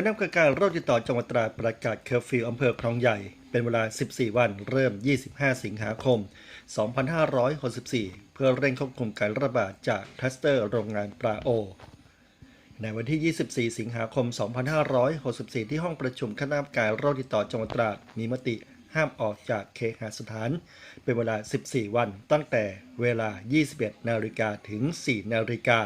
คณะกรรมการโรคติดต่อจังหวัดตราดประกาศเคอร์ฟิวอำเภอคลองใหญ่ เป็นเวลา 14 วัน เริ่ม 25 สิงหาคม 2564 เพื่อเร่งควบคุมการระบาดจากคลัสเตอร์โรงงานปลาโอ ในวันที่ 24 สิงหาคม 2564 ที่ห้องประชุมคณะกรรมการโรคติดต่อจังหวัดตราดมีมติห้ามออกจากเคหสถาน เป็นเวลา 14 วัน ตั้งแต่เวลา 21 นาฬิกาถึง 4 นาฬิกา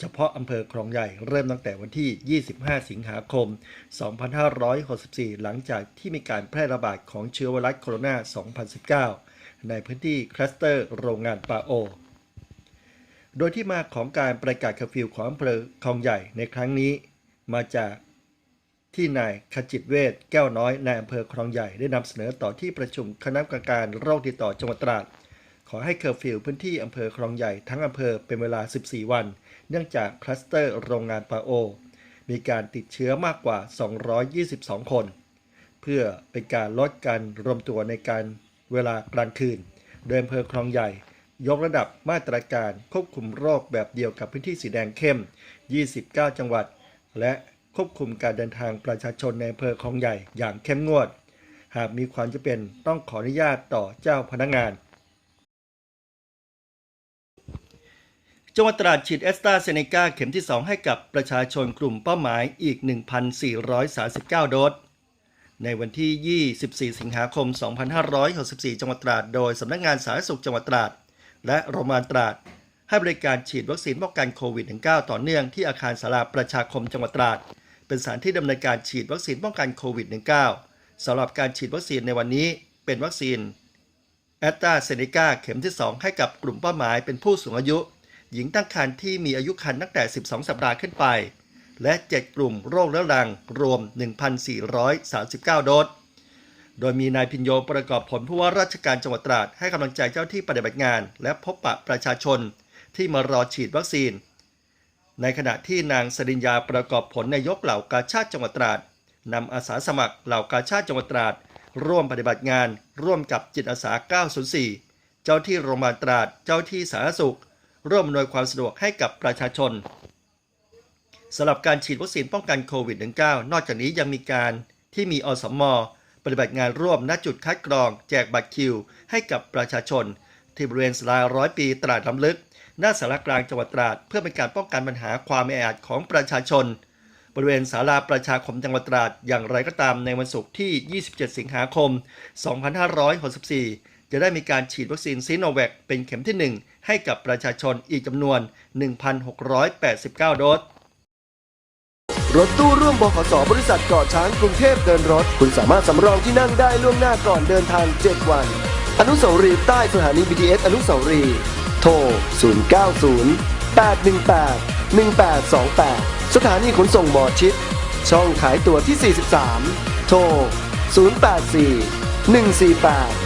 เฉพาะอำเภอคลองใหญ่เริ่มตั้งแต่วันที่ 25 สิงหาคม 2564 หลังจากที่มีการแพร่ระบาดของเชื้อไวรัสโคโรนา 2019 ในพื้นที่คลัสเตอร์โรงงานปาโอ โดยที่มาของการประกาศเคฟิวของอำเภอคลองใหญ่ในครั้งนี้ มาจากที่นายขจิตเวชแก้วน้อยนายอำเภอคลองใหญ่ได้นำเสนอต่อที่ประชุมคณะกรรมการโรคติดต่อจังหวัดตราด ขอให้เคอร์ฟิวพื้นที่อำเภอคลองใหญ่ทั้งอำเภอเป็นเวลา 14 วัน เนื่องจากคลัสเตอร์โรงงานปาโอ มีการติดเชื้อมากกว่า 222 คน เพื่อเป็นการลดการรวมตัวในการเวลากลางคืน โดยอำเภอคลองใหญ่ ยกระดับมาตรการควบคุมโรคแบบเดียวกับพื้นที่สีแดงเข้ม 29 จังหวัด และควบคุมการเดินทางประชาชนในอำเภอคลองใหญ่อย่างเข้มงวด หากมีความจำเป็นต้องขออนุญาตต่อเจ้าพนักงาน จังหวัดตราดฉีดแอสตราเซเนกาเข็มที่ 2 ให้กับประชาชนกลุ่มเป้าหมายอีก 1,439 โดส ในวันที่ 24 สิงหาคม 2564 จังหวัดตราด โดยสำนักงานสาธารณสุขจังหวัดตราด และโรงพยาบาลตราด ให้บริการฉีดวัคซีนป้องกันโควิด -19 ต่อเนื่องที่อาคารสาราประชาคมจังหวัดตราด เป็นสถานที่ดำเนินการฉีดวัคซีนป้องกันโควิด -19 สำหรับการฉีดวัคซีนในวันนี้เป็นวัคซีนแอตตราเซเนกาเข็มที่ 2 ให้กับกลุ่มเป้าหมายเป็นผู้สูงอายุ หญิงตั้งครรภ์ที่มีอายุครรภ์ตั้งแต่ 12 สัปดาห์ขึ้นไป และ 7 กลุ่มโรคเรื้อรังรวม 1,439 โดส โดยมีนายพินโยประกอบผลผู้ว่าราชการจังหวัดตราดให้กำลังใจเจ้าที่ปฏิบัติงาน และพบปะประชาชนที่มารอฉีดวัคซีน ในขณะที่นางสริญญาประกอบผลนายกเหล่ากาชาติจังหวัดตราดนำอาสาสมัครเหล่ากาชาติจังหวัดตราดร่วมปฏิบัติงาน ร่วมกับจิตอาสา 904 เจ้าที่โรงพยาบาลตราด เจ้าที่สาธารณสุข ร่วมอำนวยความสะดวกให้กับประชาชนสำหรับการฉีดวัคซีนป้องกันโควิด -19 นอกจากนี้ยังมีการที่มีอสมปฏิบัติงานร่วมณจุดคัดกรอง แจกบัตรคิว ให้กับประชาชน ที่บริเวณสลาร้อยปีตราดลำลึก หน้าสารกลางจังหวัดตราด เพื่อเป็นการป้องกันปัญหาความแออัดของประชาชน บริเวณศาลาประชาคมจังหวัดตราดอย่างไรก็ตามในวันศุกร์ที่ 27 สิงหาคม 2564 จะได้มีการฉีดวัคซีนซีโนแวคเป็นเข็มที่ 1 ให้กับประชาชนอีกจำนวน 1,689 โดส รถตู้ร่วมบขสบริษัทเกาะช้างกรุงเทพเดินรถ คุณสามารถสำรองที่นั่งได้ล่วงหน้าก่อนเดินทาง 7 วัน อนุสาวรีย์ใต้สถานี BTS อนุสาวรีย์โทร 090 818 1828 สถานีขนส่งหมอชิด ช่องขายตั๋วที่ 43 โทร 084 148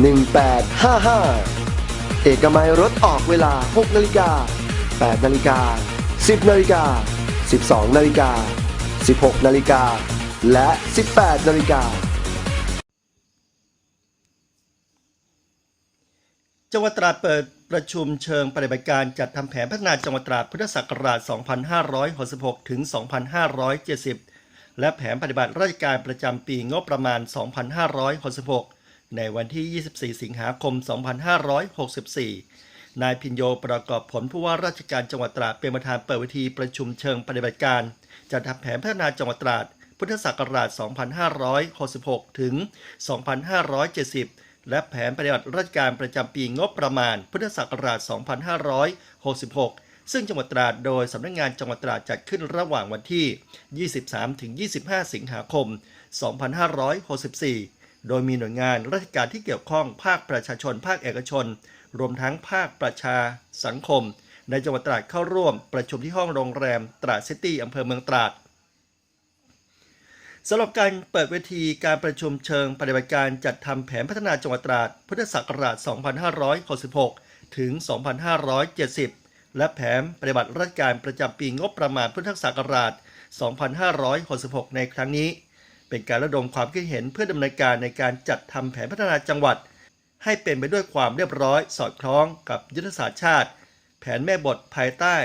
1855 เอกมัยรถออกเวลา 6 นาฬิกา 8 นาฬิกา 10 นาฬิกา 12 นาฬิกา 16 นาฬิกา และ 18 นาฬิกา จังหวัดตราดเปิดประชุมเชิงปฏิบัติการจัดทำแผนพัฒนาจังหวัดตราดพุทธศักราช 2566 ถึง 2570 และแผนปฏิบัติราชการประจำปีงบประมาณ 2566 ในวันที่ 24 สิงหาคม 2564 นายพินโยประกอบผลผู้ว่าราชการจังหวัดตราดเป็นประธานเปิดเวทีประชุมเชิงปฏิบัติการ จัดทำแผนพัฒนาจังหวัดตราด พุทธศักราช 2566 ถึง 2570 และแผนปฏิบัติราชการประจำปีงบประมาณ พุทธศักราช 2566ซึ่งจังหวัดตราดโดยสำนักงานจังหวัดตราดจัดขึ้นระหว่างวันที่ 23ถึง25 สิงหาคม 2564 โดยมีหน่วยงานราชการที่เกี่ยวข้องภาคประชาชน ภาคเอกชน รวมทั้งภาคประชาสังคม ในจังหวัดตราดเข้าร่วมประชุมที่ห้องโรงแรมตราดซิตี้อำเภอเมืองตราดสำหรับการเปิดเวทีการประชุมเชิงปฏิบัติการจัดทำแผนพัฒนาจังหวัดตราดพุทธศักราช 2566 ถึง 2570 และแผนปฏิบัติราชการประจำปีงบประมาณพุทธศักราช 2566 ในครั้งนี้ เป็นการระดมความคิดเห็นเพื่อดำเนินการในการจัดทำแผนพัฒนาจังหวัด ให้เป็นไปด้วยความเรียบร้อย สอดคล้องกับยุทธศาสตร์ชาติ แผนแม่บทภายใต้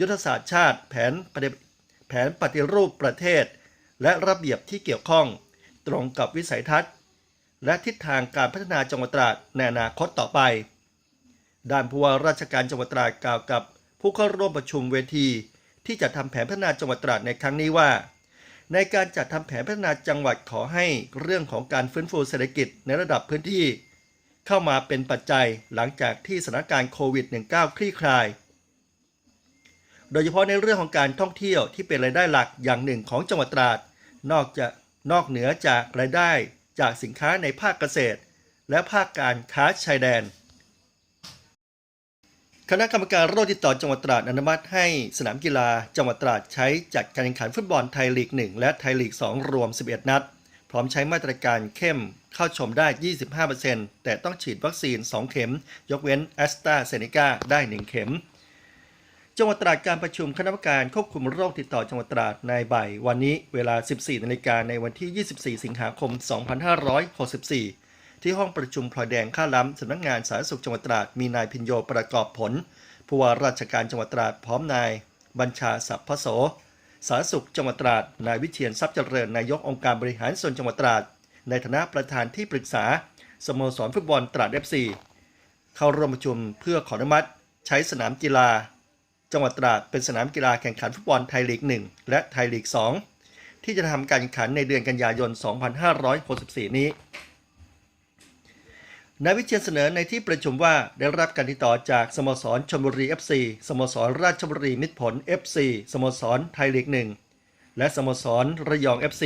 ยุทธศาสตร์ชาติ แผนปฏิแผนปฏิรูปประเทศ และระเบียบที่เกี่ยวข้อง ตรงกับวิสัยทัศน์ และทิศทางการพัฒนาจังหวัดตราดในอนาคตต่อไป ด้านผู้ว่าราชการจังหวัดตราดกล่าวกับผู้เข้าร่วมประชุมเวที ที่จะทำแผนพัฒนาจังหวัดตราดในครั้งนี้ว่า ในการจัดทำแผนพัฒนาจังหวัดขอให้เรื่องของการฟื้นฟูเศรษฐกิจในระดับพื้นที่ เข้ามาเป็นปัจจัยหลังจากที่สถานการณ์โควิด -19 คลี่คลาย โดยเฉพาะในเรื่องของการท่องเที่ยวที่เป็นรายได้หลักอย่างหนึ่งของจังหวัดตราด นอกจากนอกเหนือจากรายได้จากสินค้าในภาคเกษตร และภาคการค้าชายแดน คณะกรรมการโรคติดต่อจังหวัดตราดอนุมัติให้สนามกีฬาจังหวัดตราดใช้จัดการแข่งขันฟุตบอลไทยลีก 1 และไทยลีก 2 รวม 11 นัด พร้อมใช้มาตรการเข้มเข้าชมได้ 25%แต่ต้องฉีดวัคซีน 2 เข็ม ยกเว้นแอสตราเซเนกาได้ 1 เข็ม จังหวัดตราดการประชุมคณะกรรมการควบคุมโรคติดต่อจังหวัดตราดในบ่ายวันนี้เวลา 14นาฬิกาในวันที่ 24 สิงหาคม 2564 ที่ห้องประชุมพลอยแดงข้าล้ำสำนักงานสาธารณสุขจังหวัดตราดมีนายพิญโยประกอบผลผู้ว่าราชการจังหวัดตราดพร้อมนายบัญชาสัพพโสสาธารณสุขจังหวัดตราดนายวิเชียนทรัพย์เจริญนายกองค์การบริหารส่วนจังหวัดตราดในฐานะประธานที่ปรึกษาสโมสรฟุตบอลตราดเอฟซีเข้าร่วมประชุมเพื่อขออนุมัติใช้สนามกีฬา จังหวัดตราดเป็นสนามกีฬาแข่งขันฟุตบอลไทยลีก 1 และไทยลีก 2 ที่จะทำการแข่งขันในเดือนกันยายน 2564 นี้ นายวิเชียนเสนอในที่ประชุมว่าได้รับการติดต่อจากสโมสรชลบุรี FC สโมสรราชบุรีมิตรผล FC สโมสรไทยลีก1และสโมสรระยอง FC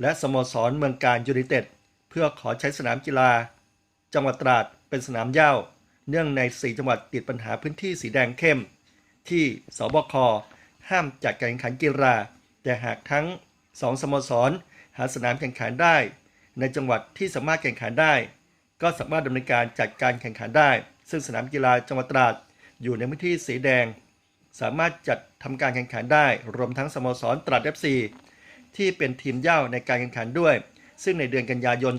และสโมสรเมืองการยูไนเต็ดเพื่อขอใช้สนามกีฬา จังหวัดตราดเป็นสนามเหย้า เนื่องใน 4 จังหวัดติดปัญหาพื้นที่สีแดงเข้ม ที่สบคห้ามจัดการแข่งขันกีฬา แต่หากทั้ง 2 สโมสรหาสนามแข่งขันได้ ในจังหวัดที่สามารถแข่งขันได้ ก็สามารถดำเนินการจัดการแข่งขันได้ ซึ่งสนามกีฬาจังหวัดตราดอยู่ในพื้นที่สีแดง สามารถจัดทำการแข่งขันได้ รวมทั้งสโมสรตราดเอฟซีที่เป็นทีมเย้าในการแข่งขันด้วย ซึ่งในเดือนกันยายน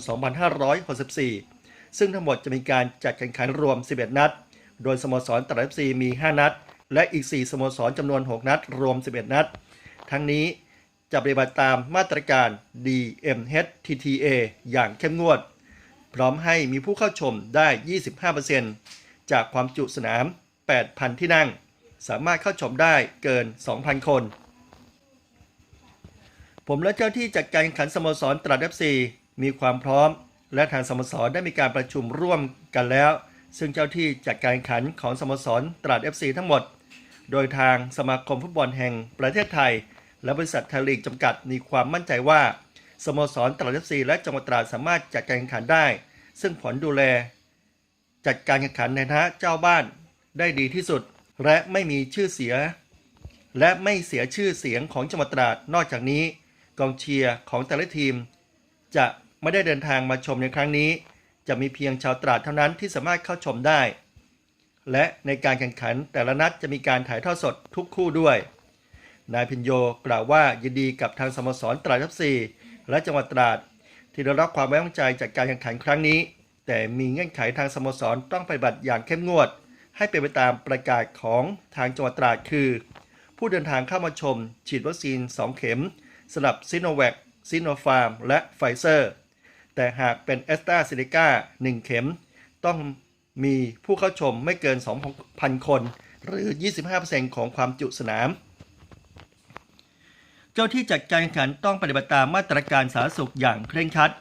2564 ซึ่งทั้งหมดจะมีการจัดแข่งขันรวม 11 นัด โดยสโมสรตราดเอฟซีมี 5 นัด และอีก 4 สโมสรจำนวน 6 นัด รวม 11 นัด ทั้งนี้จะปฏิบัติตามมาตรการ DMHTTA อย่างเข้มงวด พร้อมให้มีผู้เข้าชมได้ 25%จากความจุสนาม 8,000 ที่นั่ง สามารถเข้าชมได้เกิน 2,000 คน ผมและเจ้าที่จัดการแข่งขันสโมสรตราดเอฟซีมีความพร้อม และทางสโมสรได้มีการประชุมร่วมกันแล้ว ซึ่งเจ้าที่จัดการแข่งขันของสโมสรตราดเอฟซีทั้งหมด โดยทางสมาคมฟุตบอลแห่งประเทศไทย และบริษัทไทยลีกจำกัดมีความมั่นใจว่า สโมสรตราดเอฟซีและจังหวัดตราดสามารถจัดการแข่งขันได้ ซึ่งผลดูแล จัดการแข่งขันในฐานะเจ้าบ้านได้ดีที่สุด และไม่มีชื่อเสีย และไม่เสียชื่อเสียงของจังหวัดตราดนอกจากนี้ กองเชียร์ของแต่ละทีม จะไม่ได้เดินทางมาชมในครั้งนี้ จะมีเพียงชาวตราดเท่านั้นที่สามารถเข้าชมได้ และในการแข่งขันแต่ละนัดจะมีการถ่ายทอดสดทุกคู่ด้วยนายพิญโยกล่าวว่ายินดีกับทางสโมสรตราดทัพซี และจังหวัดตราด ที่ได้รับความไว้วางใจจากการแข่งขันครั้งนี้ แต่มีเงื่อนไขทางสโมสรต้องปฏิบัติอย่างเข้มงวด ให้เป็นไปตามประกาศของทางจังหวัดตราดคือ ผู้เดินทางเข้ามาชม ฉีดวัคซีน 2 เข็มสำหรับซิโนแวคซิโนฟาร์มและไฟเซอร์ แต่หากเป็นแอสตราเซเนกา1 เข็ม ต้องมีผู้เข้าชมไม่เกิน 2,000 คน หรือ 25%ของความจุสนาม จ้าที่จัดการแข่งขันต้องปฏิบัติตามมาตรการสาธารณสุขอย่างเคร่งครัด